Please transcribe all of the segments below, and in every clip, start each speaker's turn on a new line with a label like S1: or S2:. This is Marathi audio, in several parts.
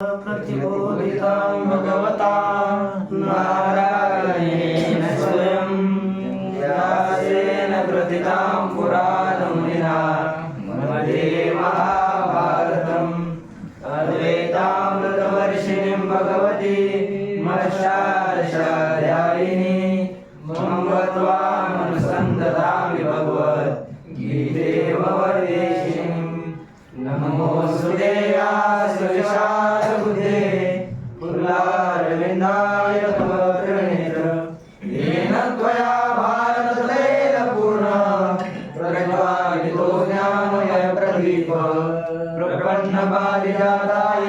S1: प्रतिबोधितां भगवता नारायणेन स्वयं व्यासेन प्रतिताम् प्रपन्नपारिजाताय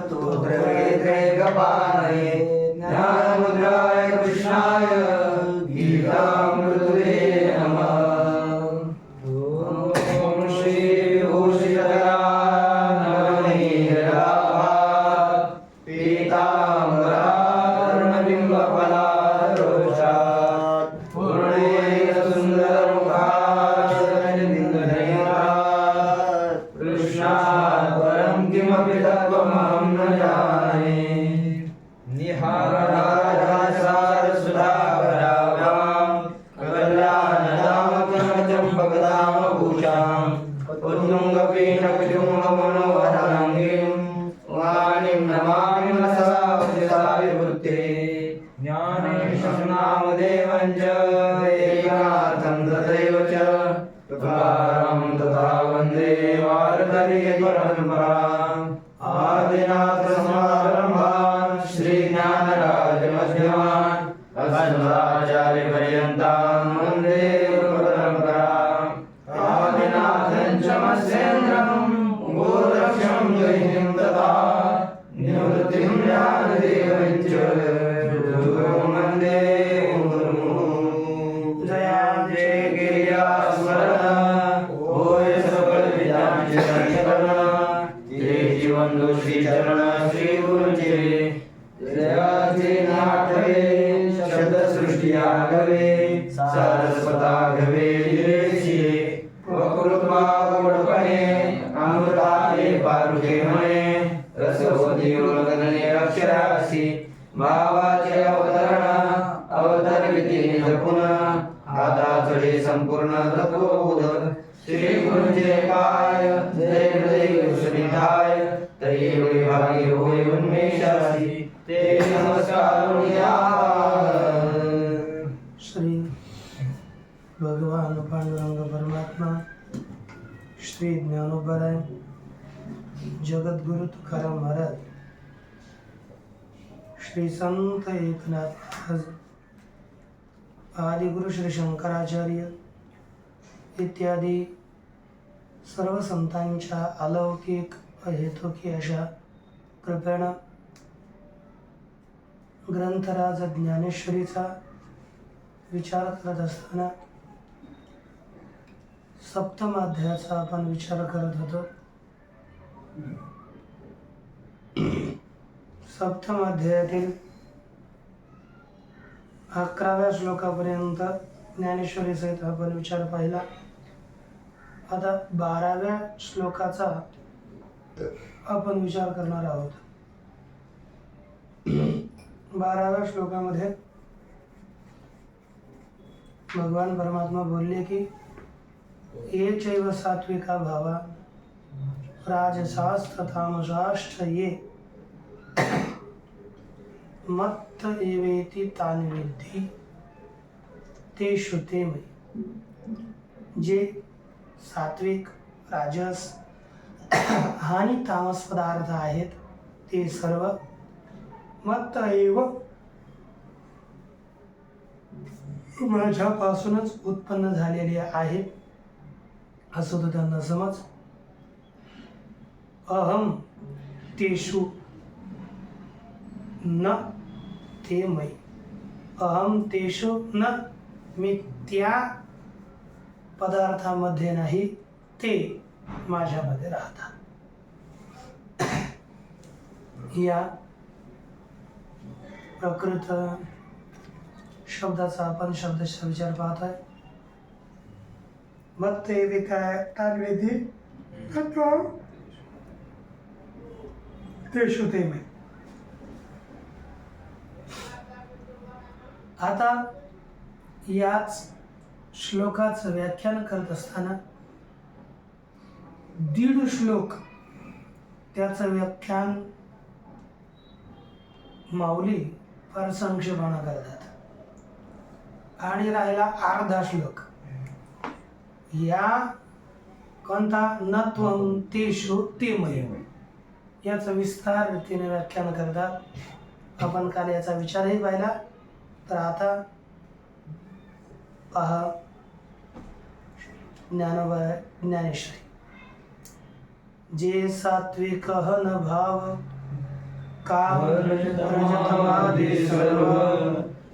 S1: स्तोत्रवेत्रैकपाणये ज्ञानमुद्राय ते जीवन श्री चरण श्री नाटवे शब्द सृष्टी आगवे सारस्वता घवे येशिये वकृत्वा गोडपणे अमृताले अवतरण आता चढे संपूर्ण तत्वबोध. श्री गुरुचे पाय तरी विभागी होय उन्मेषासी ते नमस्कार
S2: श्री भगवान पांडुरंग परमात्मा श्री ज्ञानोबराय जगद्गुरु तुकाराम महाराज श्री संत एकनाथ महाराज आदिगुरु श्री शंकराचार्य इत्यादी सर्व संतांच्या अलौकिक अहेतुकी अशा कृपेनं ग्रंथराज ज्ञानेश्वरीचा विचार करत असताना सप्तमाध्यायाचा आपण विचार करत होतो. सप्तमाध्यायातील अकराव्या श्लोकापर्यंत ज्ञानेश्वरी सहित आपण विचार पाहिला. आता बाराव्या श्लोकाचा आपण विचार करणार आहोत बाराव्या श्लोकामध्ये भगवान परमात्मा बोलले की, ये चैव सात्विका भावा, राजसास्त्र तामसाश्च ये मत्त एवेति तान विद्धि ते मयि। जे सात्विक, राजस आणि तामस पदार्थ आहेत ते सर्व मत्त एव माझ्यापासूनच उत्पन्न झालेले आहेत असं तो त्यांना समज. अहम तेषु न ते मै अहम तेषु न मी त्या पदार्थामध्ये नाही ते माझ्यामध्ये राहतात. या प्रकृत शब्दाचा आपण शब्दाचा विचार पाहत आहे मग ते विकाय काय तेषु ते मी. आता याच श्लोकाचं व्याख्यान करत असताना दीड श्लोक त्याचं व्याख्यान माऊली फार संक्षेपणा करतात. आणि राहिला अर्धा श्लोक. या कोणता? नत्वं तेषु ते मय याचं विस्तार रीतीने व्याख्यान करतात. आपण काल याचा विचारही पाहिला. तर आता पहा. ज्ञानोबा ज्ञानेश्वरी. जे सात्विक हन भाव काम रजतमादी सर्व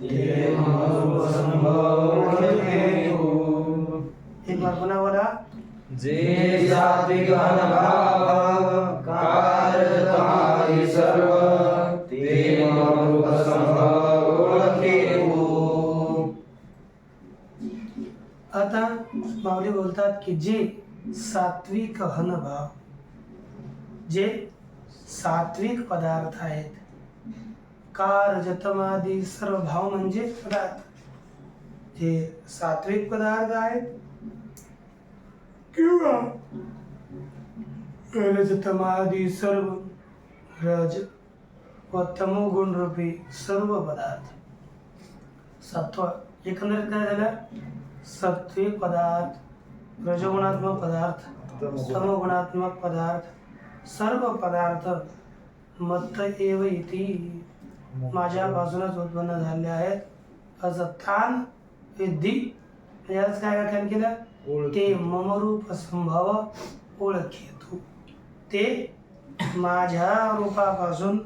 S1: ते ममरूप संभव ओळखेतो.
S2: एक बार पुन्हा बोला
S1: जे सात्विक अनभाव कारजतमादि सर्व ते संभव.
S2: आता माऊली बोलतात की जे सात्विक हनभाव जे सात्विक पदार्थ आहेत. कार जतमादी सर्व भाव म्हणजे पदार्थ. जे सात्विक पदार्थ आहेत किंवा रजतमादी सर्व रज व तमोगुण रूपी सर्व पदार्थ. सत्व एकंदरीत काय झालं? सात्विक पदार्थ रजगुणात्मक पदार्थ तमगुणात्मक पदार्थ. सर्व पदार्थ मत्त एव इति माझ्यापासूनच उत्पन्न झाले आहेत. असं तान विद्धी याच काय व्याख्यान केलं? ते ममरूप संभव ओळखेतू. ते माझ्या रूपापासून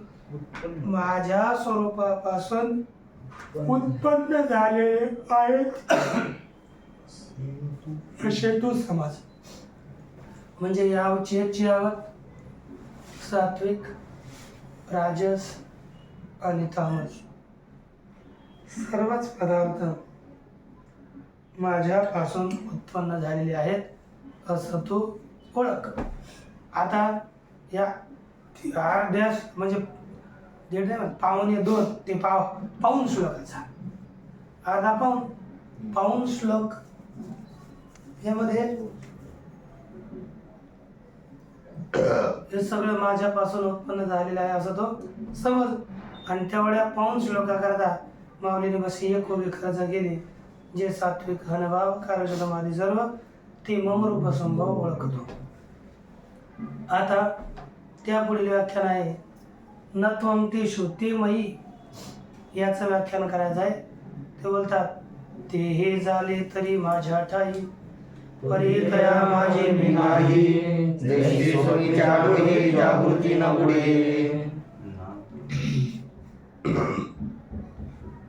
S2: माझ्या स्वरूपापासून उत्पन्न. झालेले आहेत. असे तू समज. म्हणजे यावची याची आवक सात्विक राजस आणि तामस. सर्वच पदार्थ माझ्यापासून उत्पन्न झालेले आहेत असं तू ओळख. आता या अर्ध्या म्हणजे दीड नाही पाहुणे दोन ते पाव पाऊन श्लोकाचा अर्धा पाऊन पाऊन श्लोक यामध्ये हे सगळं माझ्यापासून उत्पन्न झालेलं आहे असं तो समज. आणि तेवढ्या पाऊन श्लोकाकरता माऊलीने बसी एक उभी खर्च गेले जे सात्विक हनभाव कार्यक्रमादी सर्व ते ममरूप संभव ओळखतो. आता त्या पुढील व्याख्यान आहे. नत्वं तेषु ते मयी. याचं व्याख्यान करायचं आहे. ते बोलतात ते हे झाले तरी माझ्या ठाई. परी तया माझे मी नाही
S1: जैसी स्वकीच्या डोही जागृती न उडे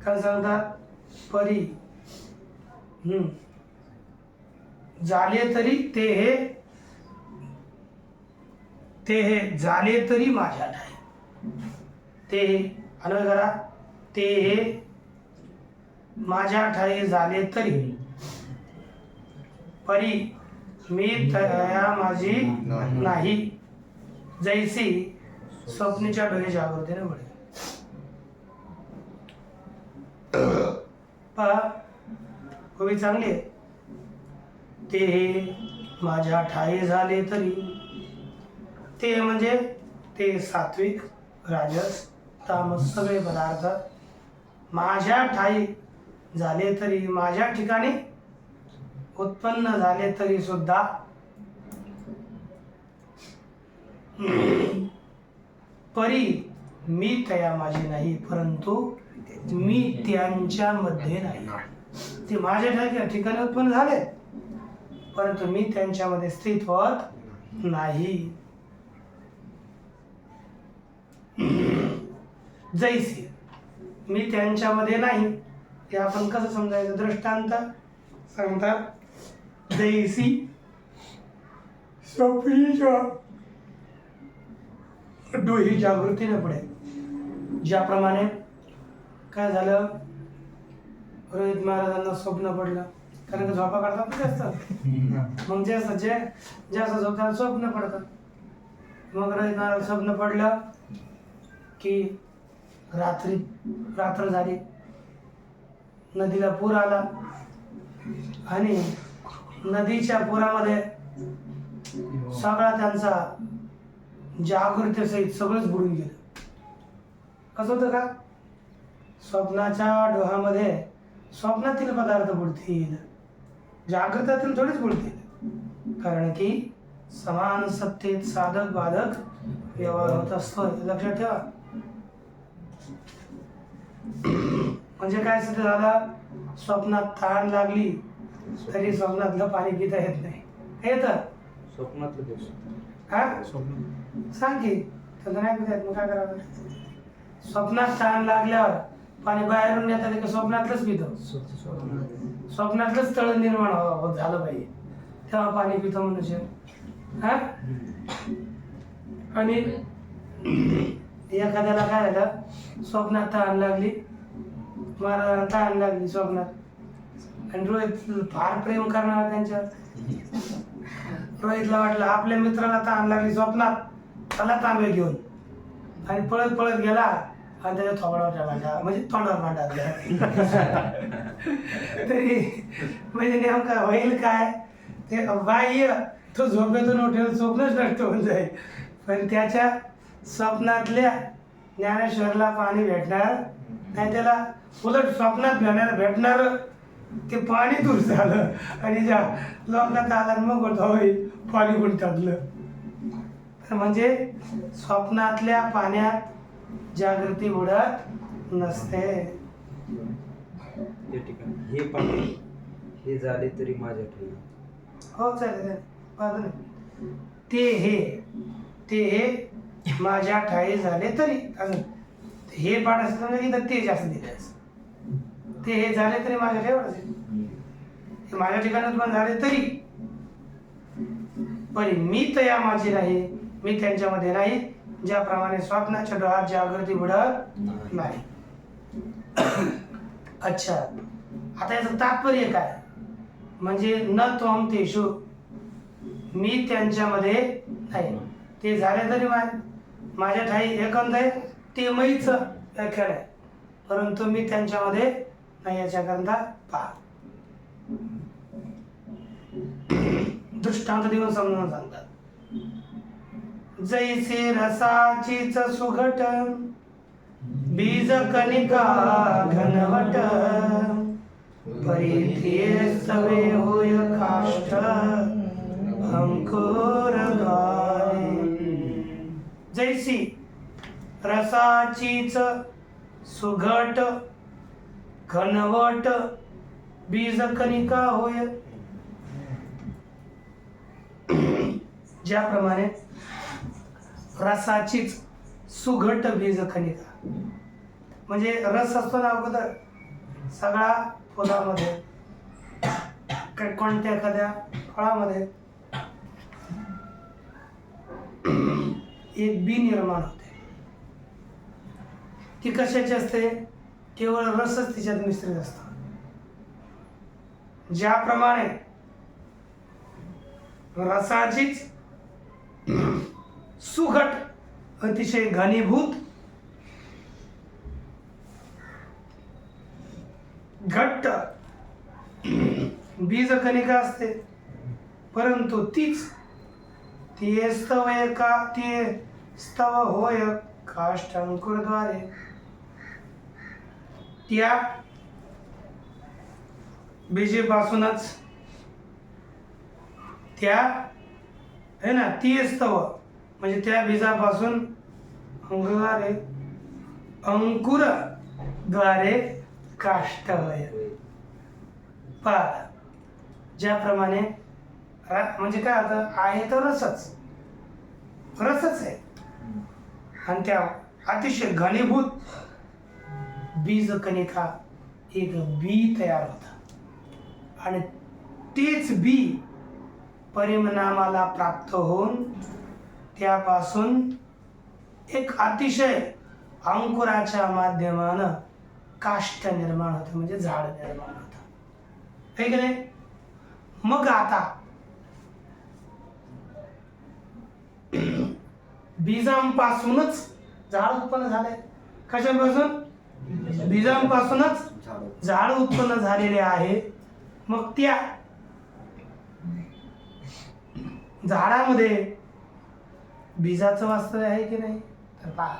S2: काय सांगतात परी झाले तरी ते हे ते हे झाले तरी माझ्या ठाई ते हे अन्वय करा ते हे माझ्या ठाई झाले तरी. परी मी तया माझी नाही. जैसी स्वप्नीच्या डोळे जागृतीने बळे पहा कवी चांगले. ते हे माझ्या ठाई झाले तरी. ते म्हणजे ते सात्विक राजस तामस सगळे पदार्थ. माझ्या ठाई झाले तरी माझ्या ठिकाणी उत्पन्न झाले तरी सुद्धा परी मी तया माझी नाही परंतु मी त्यांच्यामध्ये नाही. ते माझ्या ठिकाणी उत्पन्न झाले परंतु मी त्यांच्यामध्ये स्थित होत नाही. जैसी मी त्यांच्यामध्ये नाही. ते आपण कसं समजायचं? दृष्टांत सांगतात. Daisy, स्वप्नीच्या डोही जागृतीने पडेल ज्याप्रमाणे काय झालं? रोहित महाराजांना स्वप्न पडलं. कारण का झोपा काढतात ते असतात मग जे असतात जे जास्त झोपताना स्वप्न पडतं. मग रोहित महाराज स्वप्न पडलं की रात्री रात्र झाली. नदीला पूर आला. आणि नदीच्या पुरामध्ये सगळा त्यांचा जागृतीसहित सगळंच बुडून गेलं. कसं होतं का? स्वप्नाच्या डोहामध्ये स्वप्नातील पदार्थ बुडतील जागृतातील थोडीच बुडतील कारण की समान सत्तेत साधक बाधक व्यवहार होत असतो. लक्षात ठेवा. म्हणजे काय सिद्ध झालं? स्वप्नात ताण लागली. तरी स्वप्नातलं पाणी पिता येत नाही. येतं हा? सांग की. तुला नाही पिता येत मग काय करावं स्वप्नात तहान लागल्यावर पाणी बाहेरून येतं ते का स्वप्नातलंच पितो. स्वप्नातलंच तळ निर्माण हो- झालं पाहिजे. तेव्हा पाणी पितो मनुष्य. हा? आणि एखाद्याला काय झालं? स्वप्नात तहान लागली. मला तहान लागली स्वप्नात. आणि रोहित फार प्रेम करणार त्यांच्यावर रोहितला वाटलं आपल्या मित्राला ताण लागली स्वप्नात त्याला तांबे घेऊन. आणि पळत पळत गेला. आणि त्याच्या थोबाडावर भांडा म्हणजे तोंडावर भांडा तरी म्हणजे नेमका होईल काय? ते बाह्य तो झोपेतून उठेल स्वप्नच नष्ट होऊन जाईल. पण त्याच्या स्वप्नातल्या ज्ञानेश्वरला पाणी भेटणार. नाही त्याला उलट स्वप्नात भेटणार भेटणार ते पाणी दूर झालं आणि ज्या लोकांना आला मग होय पाणी कोण टाकलं. तर म्हणजे स्वप्नातल्या पाण्यात जागृती बुडत नसते.
S1: हे पाणी हे झाले तरी माझ्या ठाई
S2: हो चालेल. ते हे ते हे माझ्या ठाई झाले तरी. अजून हे पाठ म्हणजे इथं ते जास्त दिले ते हे झाले तरी माझ्या हे माझ्या ठिकाणी पण झाले तरी. पण मी तया माझी नाही मी त्यांच्यामध्ये नाही. ज्याप्रमाणे स्वप्नाच्या डोळ्यात जागृती बुडत नाही. अच्छा. आता याचं तात्पर्य काय? म्हणजे न त्वम तेषु. मी त्यांच्यामध्ये नाही. ते झाले तरी माझ्या ठाई एकंद आहे. ते मैच व्याख्यान आहे. परंतु मी त्यांच्यामध्ये नाही याच्याकरता पहा दृष्टांत देऊन समजून सांगतात जैसे रसाचीच सुघट बीज कणिका घनवट परिथे सवे होय काष्ट अंकुर जैसी रसाचीच सुघट घनवट बीज कणिका होय. ज्याप्रमाणे रसाचीच सुघट बीज कणिका. म्हणजे रस असतो ना अगोदर सगळा फुलामध्ये कोणत्या एखाद्या फळामध्ये एक बी निर्माण होते. ती कशाची असते? केवळ रसच तिच्यात मिश्रित असतो. ज्याप्रमाणे रसाचीच सुघट अतिशय घनीभूत घट्ट बीज कणिका असते. परंतु तीच ती स्तव एका ती स्तव होय काष्टांकुरद्वारे त्या बीजेपासूनच त्या है ना ती स्तव म्हणजे त्या बीजापासून अंकुरद्वारे अंकुरद्वारे काष्ट होय ज्याप्रमाणे म्हणजे काय होतं? आहे तर रसच. रसच आहे. आणि त्या अतिशय घनीभूत बीज कणिका एक बी तयार होतं. आणि तेच बी परिणामाला प्राप्त होऊन त्यापासून एक अतिशय अंकुराच्या माध्यमानं काष्ट निर्माण होतं म्हणजे झाड निर्माण होतं. है की नाही? मग आता बीजांपासूनच झाड उत्पन्न झालंय. कशापासून? बीजांपासूनच
S1: झाड.
S2: झाड उत्पन्न झालेले आहे. मग त्या झाडामध्ये बीजाचं वास्तव्य आहे की नाही? तर पहा.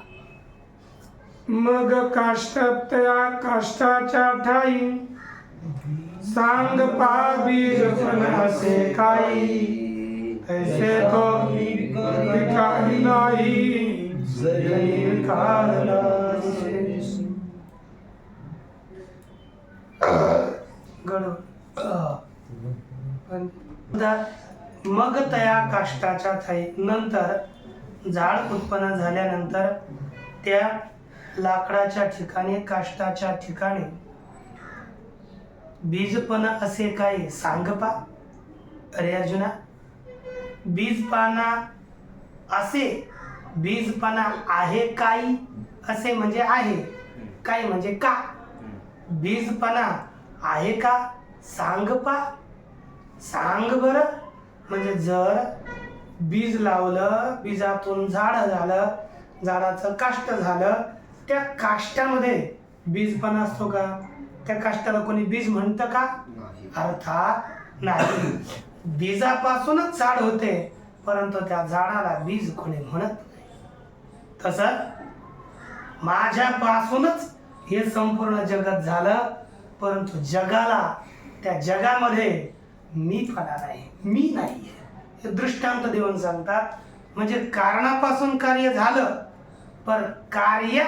S2: मग काष्टात त्या काष्टाच्या ठाई सांग पा बीज पण असे काही. ऐसे तो विकारी नाही. जरी विकार मग तया काष्टाच्या ठाई नंतर झाड उत्पन्न झाल्यानंतर त्या लाकडाच्या ठिकाणी काष्टाच्या ठिकाणी बीजपण असे काय सांग पा. अरे अर्जुना. बीजपाना असे. बीजपणा आहे काही. असे म्हणजे आहे. काही म्हणजे का? बीजपणा आहे का? सांग पा. सांग बर. म्हणजे जर बीज लावलं बीजातून झाड झालं झाडाचं काष्ट झालं त्या काष्टामध्ये बीजपणा असतो का? त्या काष्टाला कोणी बीज म्हणतं का? अर्थात नाही. बीजापासूनच झाड होते परंतु त्या झाडाला बीज कोणी म्हणत नाही. तसं माझ्यापासूनच हे संपूर्ण जगत झालं. परंतु जगाला त्या जगामध्ये मी फळा नाही मी नाही हे दृष्टांत देऊन सांगतात. म्हणजे कारणापासून कार्य झालं पण कार्य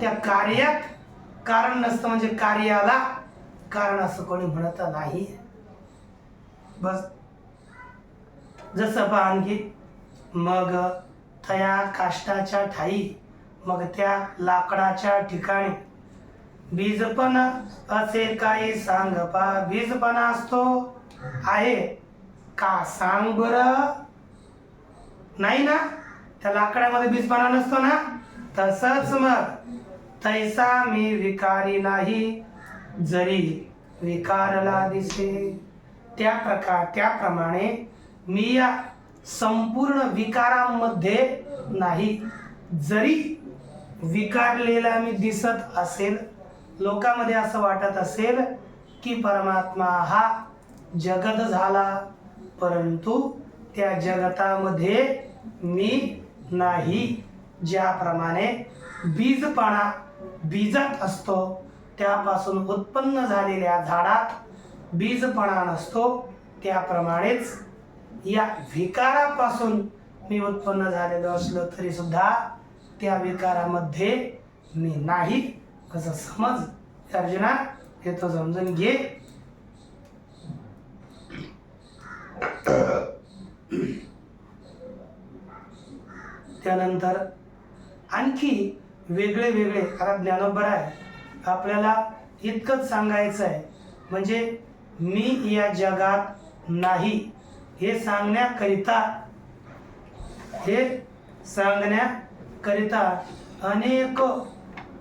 S2: त्या कार्यात कारण नसतं. म्हणजे कार्याला कारण असं कोणी म्हणत नाही. बस. जसं पहा आणखी मग तया काष्टाच्या ठाई मग त्या लाकडाच्या ठिकाणी. बीजपण असे काही सांग पा बीजपणा असतो आहे का? सांग बर. नाही ना? त्या लाकडामध्ये बीजपणा नसतो ना? तसंच मग. तैसा मी विकारी नाही जरी विकारला दिसे. त्या प्रकार त्याप्रमाणे मी या संपूर्ण विकारांमध्ये नाही. जरी विकारलेला मी दिसत असेल लोकांमध्ये असं वाटत असेल की परमात्मा हा जगत झाला परंतु त्या जगतामध्ये मी नाही. ज्याप्रमाणे बीजपणा बीजात असतो त्यापासून उत्पन्न झालेल्या झाडात बीजपणा नसतो त्याप्रमाणेच या विकारापासून मी उत्पन्न झालेलो असलो तरी सुद्धा त्या विकारामध्ये मी नाही. असं समज अर्जुना हे तो समजून घे. त्यानंतर आणखी वेगळे वेगळे आता ज्ञानोबर आहे. आपल्याला इतकंच सांगायचं आहे. म्हणजे मी या जगात नाही. हे सांगण्याकरिता हे सांगण्याकरिता अनेक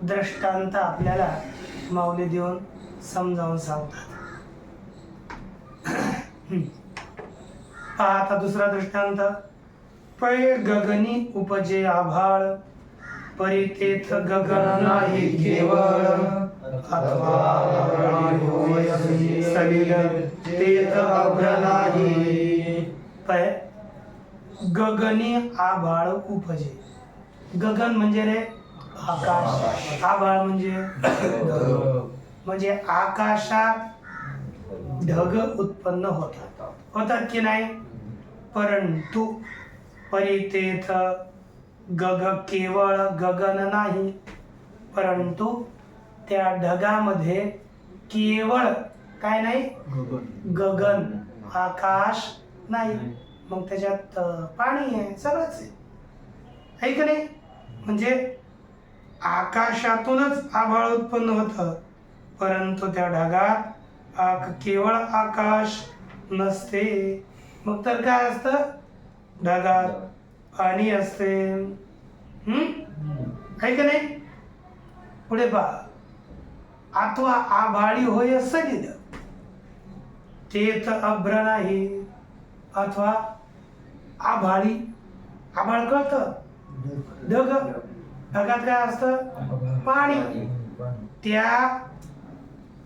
S2: दृष्टांत आपल्याला माऊली देऊन समजावून सांगतात. पहा आता दुसरा दृष्टांत. पै गगनी उपजे आभाळ परितेथ गगन नाही केवळ. अथवा गगनी आभाळ उपजे. गगन म्हणजे रे आकाश. आभाळ म्हणजे? म्हणजे आकाशात ढग उत्पन्न होतात. होतात की नाही? परंतु परितेथ गग केवळ गगन नाही. परंतु त्या ढगामध्ये केवळ काय नाही? गगन आकाश नाही. मग त्याच्यात पाणी आहे सगळंच आहे. आहे का नाही? म्हणजे आकाशातूनच आभाळ उत्पन्न होतं. परंतु त्या ढगात आक केवळ आकाश नसते. मग तर काय असतं? ढगात पाणी असते. हम्म? आहे का नाही? पुढे पहा. अथवा आभाळी होय ते तर अभ्र नाही. अथवा आभाळी. आभाळ कळतं? ढग. ढगात काय असतं? पाणी. त्या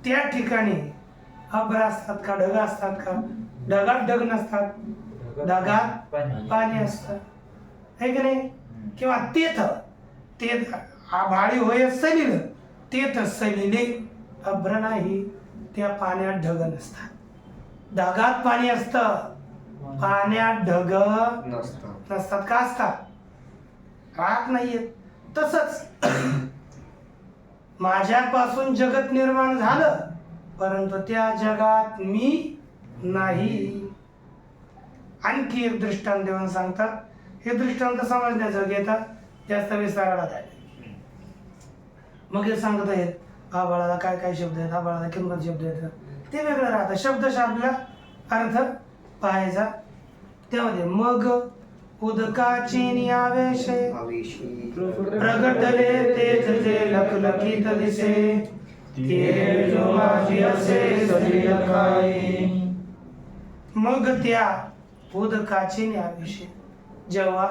S2: त्या ठिकाणी अभ्र असतात का ढग असतात का? ढगात ढग नसतात. ढगात पाणी असतं. है की नाही? किंवा तेथ तेथ आभाळी होय सलिल तेथ सलिले अभ्र नाही. त्या पाण्यात ढग नसतात. ढगात पाणी असतं. पाण्यात ढग
S1: नसतं
S2: नसतात. का असतात? राहत नाहीयेत. तसंच माझ्यापासून जगत निर्माण झालं परंतु त्या जगात मी नाही. आणखी एक दृष्टांत देऊन सांगतात. हे दृष्टांत समजण्याचं घेतात जास्त विस्ताराला काय मग हे सांगत आहेत आबाळाला काय काय शब्द आहेत? आबाळाला किंमत शब्द आहेत? ते वेगळं राहतं. शब्दशाबला अर्थ पाहायचा. त्यामध्ये मग उदकाची आवेशे प्रगटले तेज ते लखलखीत दिसे ते जो माझी असे मग त्या उदकाची न्याविषयी जेव्हा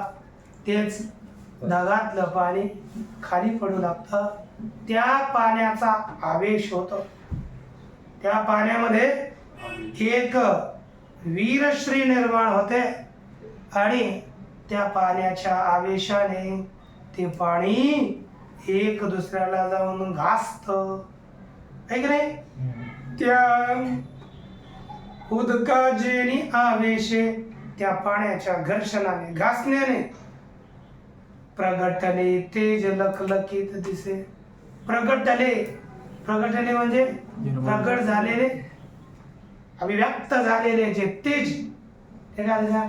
S2: तेच ढगातलं पाणी खाली पडू लागतं त्या पाण्याचा आवेश होतो. त्या पाण्यामध्ये एक वीरश्री निर्माण होते आणि त्या पाण्याच्या आवेशाने ते पाणी एक दुसऱ्याला जाऊन घासत. आहे की नाही? त्या उदकाजेनी आवेशे त्या पाण्याच्या घर्षणाने घासण्याने प्रगटले. तेज लखलखीत दिसे. प्रगटले. प्रगटले म्हणजे प्रगट झालेले. अभिव्यक्त झालेले जे तेज. ते काय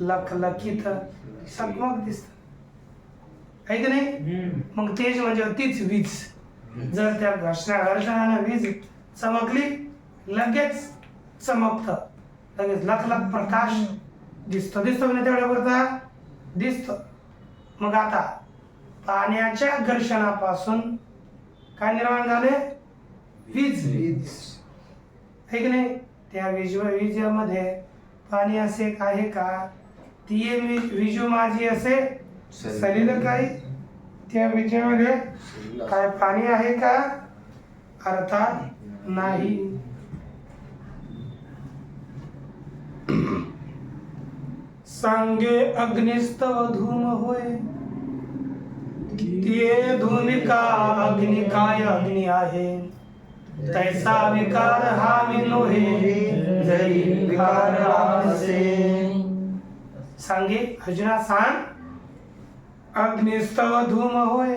S2: लखलखीत. चकमक दिसत. आहे की नाही? मग तेज म्हणजे तीच वीज. जर त्या घर्षणा घर्षणाने वीज चमकली लगेच चमकत. लगेच लख लख प्रकाश दिसतो. दिसतो म्हणजे तेवढ्यापुरता दिसतो. मग आता पाण्याच्या घर्षणापासून काय निर्माण झाले? वीज.
S1: वीज.
S2: है की नाही? त्या विज विजेमध्ये पाणी असे आहे का? ती वि- विजू माझी असे सलील काही त्या विजेमध्ये काय पाणी आहे का? अर्थात नाही. सांगे अग्निस्तव धूम होय. ते धूमिका अग्नि काय अग्नि आहे? तैसा विकार हा विनोहे जरी विकार असे सांगे अर्जुना सांग. अग्निस्तव धूम होय.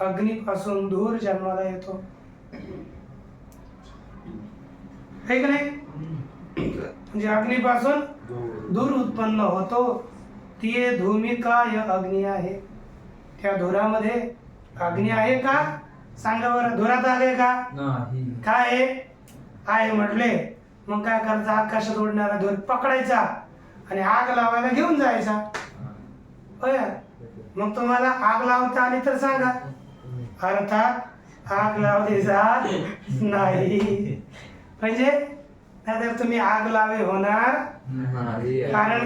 S2: अग्नीपासून धूर जन्माला येतो. है का नाही? म्हणजे अग्नीपासून धूर उत्पन्न होतो. ती धूमिकाय अग्नी आहे? त्या धुरामध्ये अग्नी आहे का? सांगा बरं धुरात आले का? काय आहे? आहे म्हटले. मग काय करायचं? आकाशात उडणारा धूर पकडायचा. आणि आग लावायला घेऊन जायचा. होय? मग तुम्हाला आग लावता आली तर सांगा. अर्थात आग लावली जात नाही. म्हणजे नाहीतर तुम्ही आग लावे होणार कारण